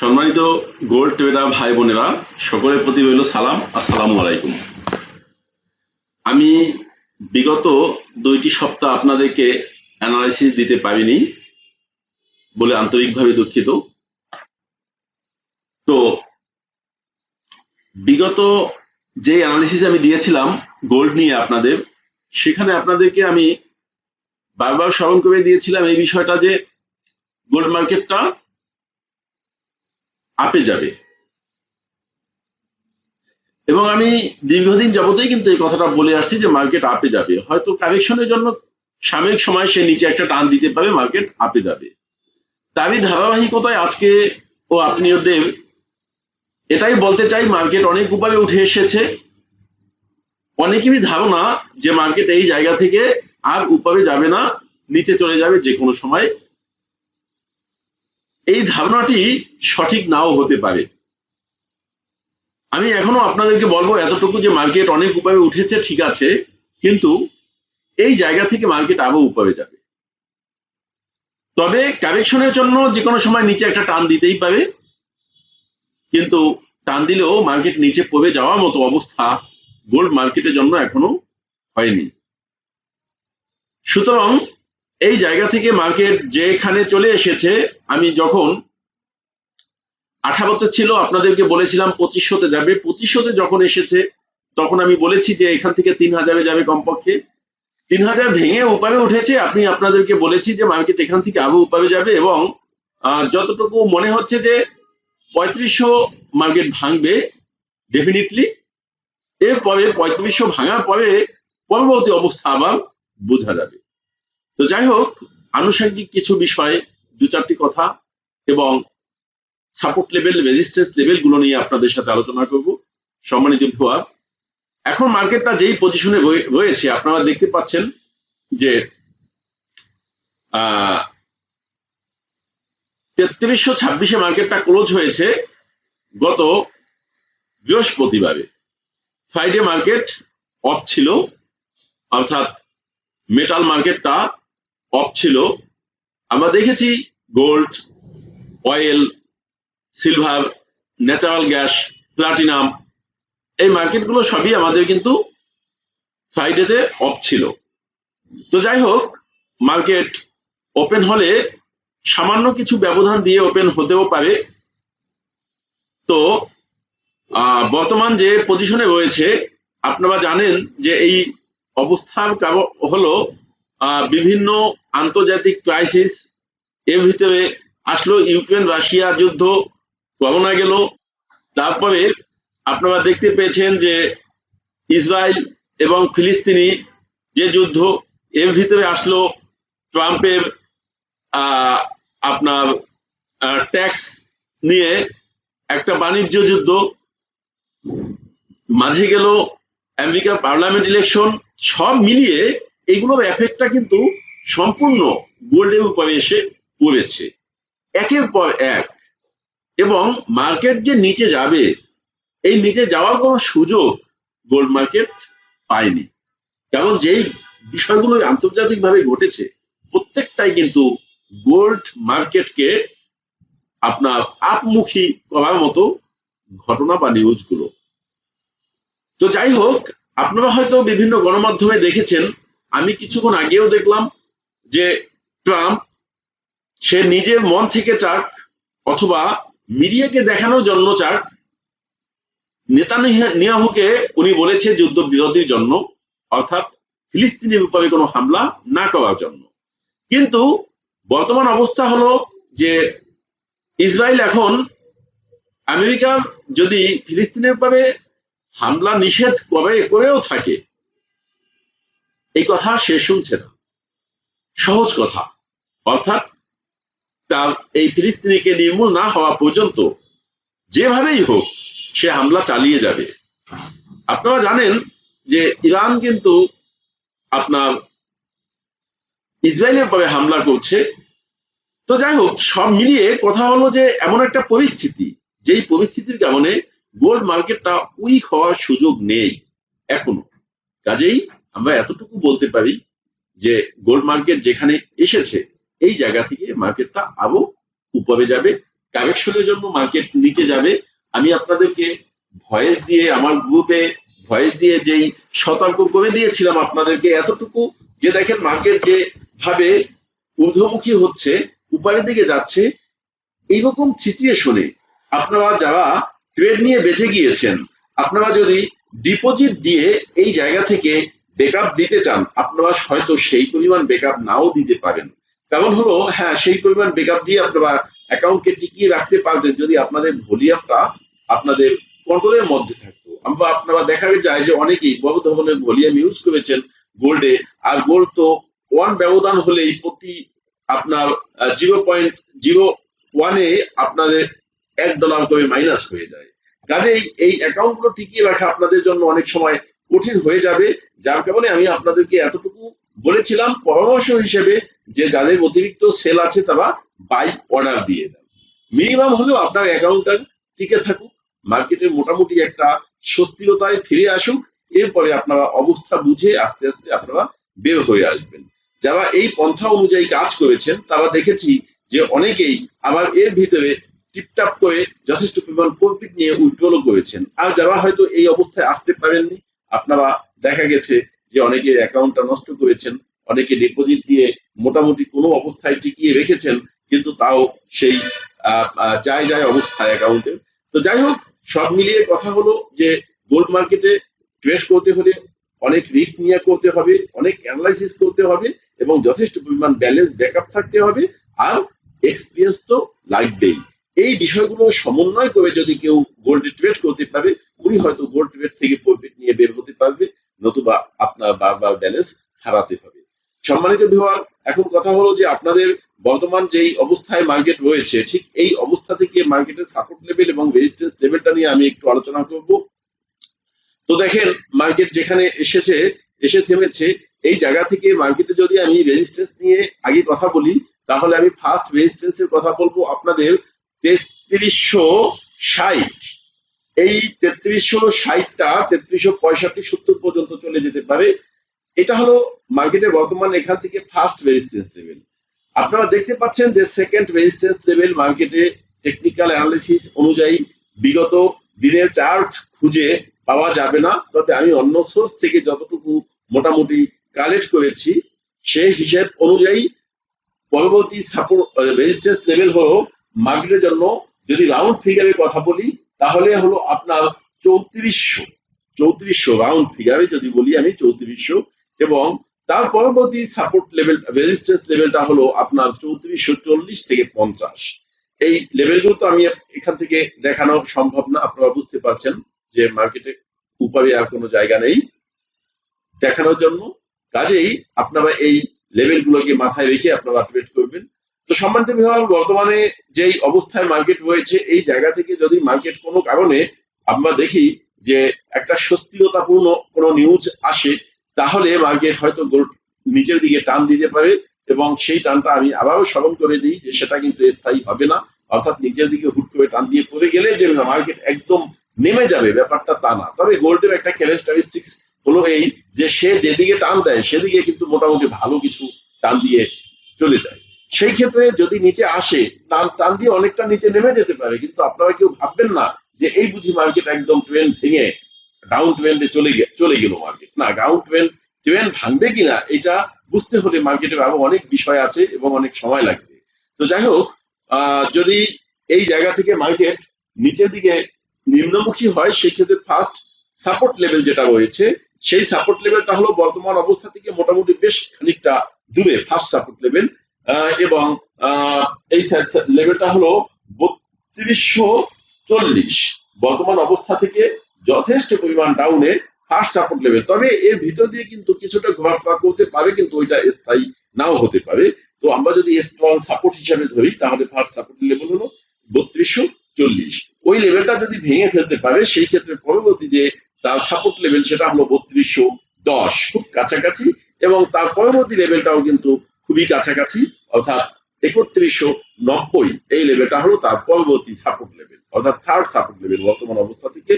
সম্মানিত gold tedder ভাই বোনেরা, সকলের প্রতি রইল সালাম, আসসালামু আলাইকুম। আমি বিগত দুইটি সপ্তাহ আপনাদেরকে অ্যানালাইসিস দিতে পারিনি বলে আন্তরিকভাবে দুঃখিত। তো বিগত যে অ্যানালিসিস আমি দিয়েছিলাম গোল্ড নিয়ে আপনাদের, সেখানে আপনাদেরকে আমি বারবার স্মরণ করে দিয়েছিলাম এই বিষয়টা যে গোল্ড মার্কেটটা আপে যাবে। এবং আমি দীর্ঘদিন যাবতেই কিন্তু এই কথাটা বলে আসছি যে মার্কেট আপে যাবে। হয়তো কারেকশনের জন্য সাময়িক সময় সে নিচে একটা টান দিতে পারে মার্কেট আপে যাবে। তারই ধারাবাহিকতায় আজকে ও আপনি ওদের এটাই বলতে চাই মার্কেট অনেক উপায়ে উঠে এসেছে। অনেকেরই ধারণা যে মার্কেট এই জায়গা থেকে আর উপরে যাবে না, নিচে চলে যাবে যে কোনো সময়। এই ধারণাটি সঠিক নাও হতে পারে। আমি এখনও আপনাদেরকে বলব এতটুকু যে মার্কেট অনেক উপায়ে উঠেছে, ঠিক আছে, কিন্তু এই জায়গা থেকে মার্কেট আরও উপরে যাবে। তবে কারেকশনের জন্য যে কোনো সময় নিচে একটা টান দিতেই পারে, কিন্তু টান দিলেও মার্কেট নিচে পড়ে যাওয়ার মতো অবস্থা গোল্ড মার্কেটের জন্য এখনও হয়নি। সুতরাং এই জায়গা থেকে মার্কেট যেখানে চলে এসেছে, আমি যখন আঠারোতে ছিল, আপনাদেরকে বলেছিলাম পঁচিশশোতে যাবে। পঁচিশশোতে যখন এসেছে, তখন আমি বলেছি যে এখান থেকে তিন হাজারে যাবে কমপক্ষে। তিন হাজার ভেঙে উপারে উঠেছে আপনি আপনাদেরকে বলেছি যে মার্কেট এখান থেকে আরও উপারে যাবে এবং যতটুকু মনে হচ্ছে যে পঁয়ত্রিশশো মার্কেট ভাঙবে ডেফিনেটলি এরপরে পঁয়ত্রিশশো ভাঙার পরে পরবর্তী অবস্থা আবার বোঝা যাবে। তো যাই হোক, আনুষঙ্গিক কিছু বিষয়ে, দু চারটি কথা এবং সাপোর্ট লেভেল রেজিস্ট্যান্স লেভেলগুলো নিয়ে আপনাদের সাথে আলোচনা করব। সম্মানিত ভিউয়ার এখন মার্কেটটা যেই পজিশনে রয়েছে, আপনারা দেখতে পাচ্ছেন যে তেত্রিশশো ছাব্বিশে মার্কেটটা ক্লোজ হয়েছে গত বৃহস্পতিবারে। ফ্রাইডে মার্কেট অফ ছিল, অর্থাৎ মেটাল মার্কেটটা অফ ছিল। আমরা দেখেছি gold, oil, silver, natural gas, platinum, এই মার্কেটগুলো সবই আমাদের কিন্তু ফ্রাইডেতে অফ ছিল। তো যাই হোক, মার্কেট ওপেন হলে সামান্য কিছু ব্যবধান দিয়ে ওপেন হতেও পারে। তো বর্তমান যে পজিশনে রয়েছে, আপনারা জানেন যে এই অবস্থার হলো বিভিন্ন আন্তর্জাতিক ক্রাইসিস এর ভিতরে আসলো ইউক্রেন রাশিয়া যুদ্ধ করোনা গেল। তারপরে আপনারা দেখতে পেয়েছেন যে ইসরায়েল এবং ফিলিস্তিনি যে যুদ্ধ, এর ভিতরে আসলো ট্রাম্পের আপনার ট্যাক্স নিয়ে একটা বাণিজ্য যুদ্ধ। মাঝে গেল আমেরিকার পার্লামেন্ট ইলেকশন সব মিলিয়ে এগুলোর এফেক্টটা কিন্তু সম্পূর্ণ গোল্ডের উপরে এসে পড়েছে। একের পর এক। এবং মার্কেট যে নিচে যাবে, এই নিচে যাওয়ার কোনো সুযোগ গোল্ড মার্কেট পায়নি। কারণ যেই বিষয়গুলো আন্তর্জাতিকভাবে ঘটেছে, প্রত্যেকটাই কিন্তু গোল্ড মার্কেটকে আপনার আপমুখী করার মতো ঘটনা বা নিউজগুলো তো যাই হোক, আপনারা হয়তো বিভিন্ন গণমাধ্যমে দেখেছেন আমি কিছুক্ষণ আগেও দেখলাম যে ট্রাম্প, সে নিজের মন থেকে চাক, অথবা মিডিয়াকে দেখানোর জন্য চাক। নেতানিয়াহুকে উনি বলেছে যুদ্ধ বিরতির জন্য, অর্থাৎ ফিলিস্তিনের উপরে কোনো হামলা না করার জন্য। কিন্তু বর্তমান অবস্থা হলো যে ইসরায়েল এখন আমেরিকা যদি ফিলিস্তিনের উপরে হামলা নিষেধ করে করেও থাকে এই কথা সে শুনছে না। সহজ কথা। অর্থাৎ তার এই ফিলিস্তিনিকে নির্মূল না হওয়া পর্যন্ত যেভাবেই হোক সে হামলা চালিয়ে যাবে। আপনারা জানেন যে ইরান কিন্তু আপনার ইসরায়েলের পরে হামলা করছে। তো যাই হোক, সব মিলিয়ে কথা হলো যে এমন একটা পরিস্থিতি, যেই পরিস্থিতির কারণে গোল্ড মার্কেটটা উইক হওয়ার সুযোগ নেই এখনও। কাজেই আমরা এতটুকু বলতে পারি যে গোল্ড মার্কেট যেখানে এসেছে, এই জায়গা থেকে মার্কেটটা আরও উপরে যাবে, কারেকশনের জন্য মার্কেট নিচে যাবে। আমি আপনাদেরকে ভয়েস দিয়ে, আমার গ্রুপে ভয়েস দিয়ে যেই সতর্ক করে দিয়েছিলাম আপনাদেরকে এতটুকু, যে দেখেন মার্কেট যে ভাবে ঊর্ধ্বমুখী হচ্ছে, উপরের দিকে যাচ্ছে, এইরকম সিচুয়েশনে আপনারা যারা ট্রেড নিয়ে বেঁচে গিয়েছেন, আপনারা যদি ডিপোজিট দিয়ে এই জায়গা থেকে বেকআপ দিতে চান, আপনারা হয়তো সেই পরিমাণ বেকআপ নাও দিতে পারেন। কারণ হলো হ্যাঁ সেই পরিমাণ বেকআপ দিয়ে আপনারা অ্যাকাউন্টকে টিকিয়ে রাখতে পারতেন যদি আপনাদের ভলিউমটা আপনাদের কন্ট্রোলের মধ্যে থাকতো। আমরা আপনারা দেখা যায় যে অনেকেই বড় ধরনের ভলিউম ইউজ করেছেন গোল্ডে আর গোল্ড তো ওয়ান ব্যবধান হলেই প্রতি আপনার জিরো পয়েন্ট জিরো ওয়ানে আপনাদের এক ডলার করে মাইনাস হয়ে যায়। কাজেই এই অ্যাকাউন্টগুলো টিকিয়ে রাখা আপনাদের জন্য অনেক সময় কঠিন হয়ে যাবে, যার কারণে আমি আপনাদেরকে এতটুকু বলেছিলাম পরামর্শ হিসেবে যে যাদের অতিরিক্ত সেল আছে তারা বাই অর্ডার দিয়ে দেন। মিনিমাম হলেও আপনার অ্যাকাউন্টটা টিকে থাকুক মার্কেটের মোটামুটি একটা স্বস্তিরতায় ফিরে আসুক, এরপরে আপনারা অবস্থা বুঝে আস্তে আস্তে আপনারা বের হয়ে আসবেন। যারা এই পন্থা অনুযায়ী কাজ করেছেন, তারা দেখেছি যে অনেকেই আবার এর ভিতরে টিপটাপ করে যথেষ্ট পরিমাণ প্রফিট নিয়ে উইথড্রলও করেছেন। আর যারা হয়তো এই অবস্থায় আসতে পারেননি আপনারা দেখা গেছে যে অনেকে অ্যাকাউন্টটা নষ্ট করেছেন, অনেকে ডিপোজিট দিয়ে মোটামুটি কোনো অবস্থায় টিকিয়ে রেখেছেন, কিন্তু তাও সেই যায় যায় অবস্থায় অ্যাকাউন্টে তো যাই হোক, সব মিলিয়ে কথা হলো যে গোল্ড মার্কেটে ট্রেড করতে হলে অনেক রিস্ক নিয়ে করতে হবে, অনেক অ্যানালাইসিস করতে হবে এবং যথেষ্ট পরিমাণ ব্যালেন্স ব্যাকআপ থাকতে হবে আর এক্সপিরিয়েন্স তো লাগবেই। এই বিষয়গুলো সমন্বয় করে যদি কেউ গোল্ড ট্রেড করতে পারে উনি হয়তো গোল্ড ট্রেড থেকে প্রফিট নিয়ে বের হতে পারবে, নতুবা আপনার বারবার ব্যালেন্স হারাতে হবে। সম্মানিত বিভাগ এখন কথা হলো যে আপনাদের বর্তমান যেই অবস্থায় মার্কেট রয়েছে, ঠিক এই অবস্থা থেকে মার্কেটের সাপোর্ট লেভেল এবং রেজিস্ট্যান্স লেভেলটা নিয়ে আমি একটু আলোচনা করব। তো দেখেন মার্কেট যেখানে এসেছে, এসে থেমেছে, এই জায়গা থেকে মার্কেটে যদি আমি রেজিস্ট্যান্স নিয়ে আগে কথা বলি, তাহলে আমি ফার্স্ট রেজিস্ট্যান্সের কথা বলব আপনাদের তেত্রিশশো ষাট। এই তেত্রিশশো ষাটটা, তেত্রিশশো পঁয়ষট্টি, সত্তর পর্যন্ত চলে যেতে পারে। এটা হলো মার্কেটে বর্তমান এখান থেকে ফার্স্ট রেজিস্ট্যান্স লেভেল আপনারা দেখতে পাচ্ছেন যে সেকেন্ড রেজিস্ট্যান্স লেভেল মার্কেটে টেকনিক্যাল অ্যানালিসিস অনুযায়ী বিগত দিনের চার্ট খুঁজে পাওয়া যাবে না। তবে আমি অন্য সোর্স থেকে যতটুকু মোটামুটি কালেক্ট করেছি সেই হিসেব অনুযায়ী পরবর্তী সাপোর্ট রেজিস্ট্যান্স লেভেল হলো মার্কেটের জন্য যদি রাউন্ড ফিগারের কথা বলি তাহলে হলো আপনার চৌত্রিশশো চৌত্রিশশো রাউন্ড ফিগারে যদি বলি আমি চৌত্রিশশো এবং তার পরবর্তী সাপোর্ট লেভেল রেজিস্ট্যান্স লেভেলটা হলো আপনার চৌত্রিশশো চল্লিশ থেকে পঞ্চাশ। এই লেভেলগুলো তো আমি এখান থেকে দেখানো সম্ভব না, আপনারা বুঝতে পারছেন যে মার্কেটে উপরে আর কোনো জায়গা নেই। দেখানোর জন্য। কাজেই আপনারা এই লেভেলগুলোকে মাথায় রেখে আপনারা ট্রেড করবেন। তো সম্মানিত বিভাগ, বর্তমানে যেই অবস্থায় মার্কেট রয়েছে, এই জায়গা থেকে যদি মার্কেট কোনো কারণে আমরা দেখি যে একটা স্বস্তিরতাপূর্ণ কোনো নিউজ আসে, তাহলে মার্কেট হয়তো নিচের দিকে টান দিতে পারে এবং সেই টানটা আমি আবারও স্মরণ করে দিই যে সেটা কিন্তু স্থায়ী হবে না। অর্থাৎ নিচের দিকে হুট করে টান দিয়ে পড়ে গেলে যে মার্কেট একদম নেমে যাবে, ব্যাপারটা তা না। তবে গোল্ডের একটা ক্যারেক্টারিস্টিক্স হলো এই যে সে যেদিকে টান দেয়, সেদিকে কিন্তু মোটামুটি ভালো কিছু টান দিয়ে চলে যায়। সেই ক্ষেত্রে যদি নিচে আসে টান টান দিয়ে অনেকটা নিচে নেমে যেতে পারে, কিন্তু আপনারা কেউ ভাববেন না যে এই বুঝি মার্কেট একদম ট্রেন ভেঙে ডাউন ট্রেন্ডে চলে চলে গেল মার্কেট না ডাউন ট্রেন্ড ট্রেন ভাঙবে কিনা, এটা বুঝতে হলে মার্কেটের আরও অনেক বিষয় আছে এবং অনেক সময় লাগবে। তো যাই হোক যদি এই জায়গা থেকে মার্কেট নিচের দিকে নিম্নমুখী হয়, সেক্ষেত্রে ফার্স্ট সাপোর্ট লেভেল যেটা রয়েছে, সেই সাপোর্ট লেভেলটা হলো বর্তমান অবস্থা থেকে মোটামুটি বেশ খানিকটা দূরে ফার্স্ট সাপোর্ট লেভেল এবং এই লেভেলটা হলো বত্রিশশো চল্লিশ। বর্তমান অবস্থা থেকে যথেষ্ট পরিমাণ ডাউনে ফার্স্ট সাপোর্ট লেভেল তবে এর ভিতর দিয়ে কিন্তু কিছুটা ঘোরাফেরা করতে পারে, কিন্তু ওইটা স্থায়ী নাও হতে পারে। তো আমরা যদি স্ট্রং সাপোর্ট হিসাবে ধরি, তাহলে ফার্স্ট সাপোর্ট লেভেল হলো বত্রিশশো চল্লিশ। ওই লেভেলটা যদি ভেঙে ফেলতে পারে, সেই ক্ষেত্রে পরবর্তী যে তার সাপোর্ট লেভেল সেটা হলো বত্রিশশো দশ, খুব কাছাকাছি। এবং তার পরবর্তী লেভেলটাও কিন্তু খুবই কাছাকাছি, অর্থাৎ একত্রিশশো নব্বই এই লেভেলটা হলো তার পরবর্তী সাপোর্ট লেভেল অর্থাৎ থার্ড সাপোর্ট লেভেল বর্তমান অবস্থা থেকে।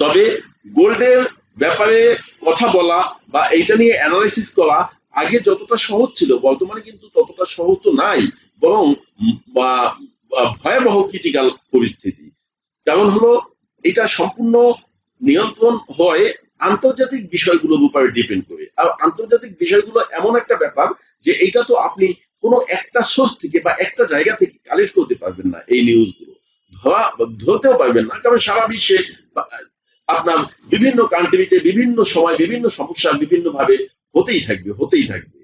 তবে গোল্ডের ব্যাপারে কথা বলা বা এইটা নিয়ে অ্যানালাইসিস করা আগে যতটা সহজ ছিল, বর্তমানে কিন্তু ততটা সহজ তো নাই, বরং ভয়াবহ ক্রিটিক্যাল পরিস্থিতি। কারণ হলো, এটা সম্পূর্ণ নিয়ন্ত্রণ হয় আন্তর্জাতিক বিষয়গুলোর উপরে ডিপেন্ড করে। আর আন্তর্জাতিক বিষয়গুলো এমন একটা ব্যাপার যে এটা তো আপনি কোনো একটা সোর্স থেকে বা একটা জায়গা থেকে কালেক্ট করতে পারবেন না এই নিউজগুলো ধরা ধরতেও পারবেন না, কারণ সারা বিশ্বে আপনার বিভিন্ন কান্ট্রিতে বিভিন্ন সময় বিভিন্ন সমস্যা বিভিন্ন ভাবে হতেই থাকবে হতেই থাকবে।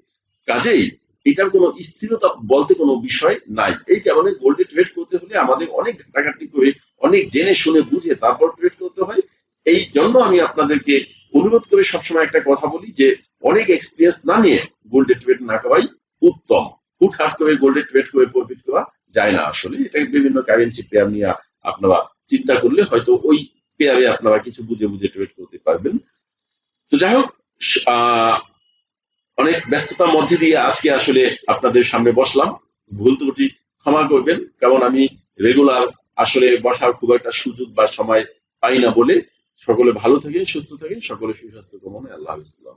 কাজেই এটার কোনো স্থিরতা বলতে কোনো বিষয় নাই। এই কারণে গোল্ডে ট্রেড করতে হলে আমাদের অনেক ঘাটাঘাটি করে, অনেক জেনে শুনে বুঝে তারপর ট্রেড করতে হয়। এই জন্য আমি আপনাদেরকে অনুরোধ করে সবসময় একটা কথা বলি যে, অনেক এক্সপিরিয়েন্স না নিয়ে গোল্ডে ট্রেড না করাই উত্তম। হুটহাট করে গোল্ডে ট্রেড করে প্রফিট করা যায় না আসলে। এটা বিভিন্ন কারেন্সি পেয়ার নিয়ে আপনারা চিন্তা করলে হয়তো ওই পেয়ারে আপনারা কিছু বুঝে বুঝে ট্রেড করতে পারবেন। তো যাই হোক অনেক ব্যস্ততার মধ্যে দিয়ে আজকে আসলে আপনাদের সামনে বসলাম। ভুল ত্রুটি ক্ষমা করবেন। কারণ আমি রেগুলার আসলে বসার খুব একটা সুযোগ বা সময় পাই না বলে সকলে ভালো থাকেন সুস্থ থাকেন সকলে সুস্বাস্থ্য কামনায় আল্লাহ ইসলাম।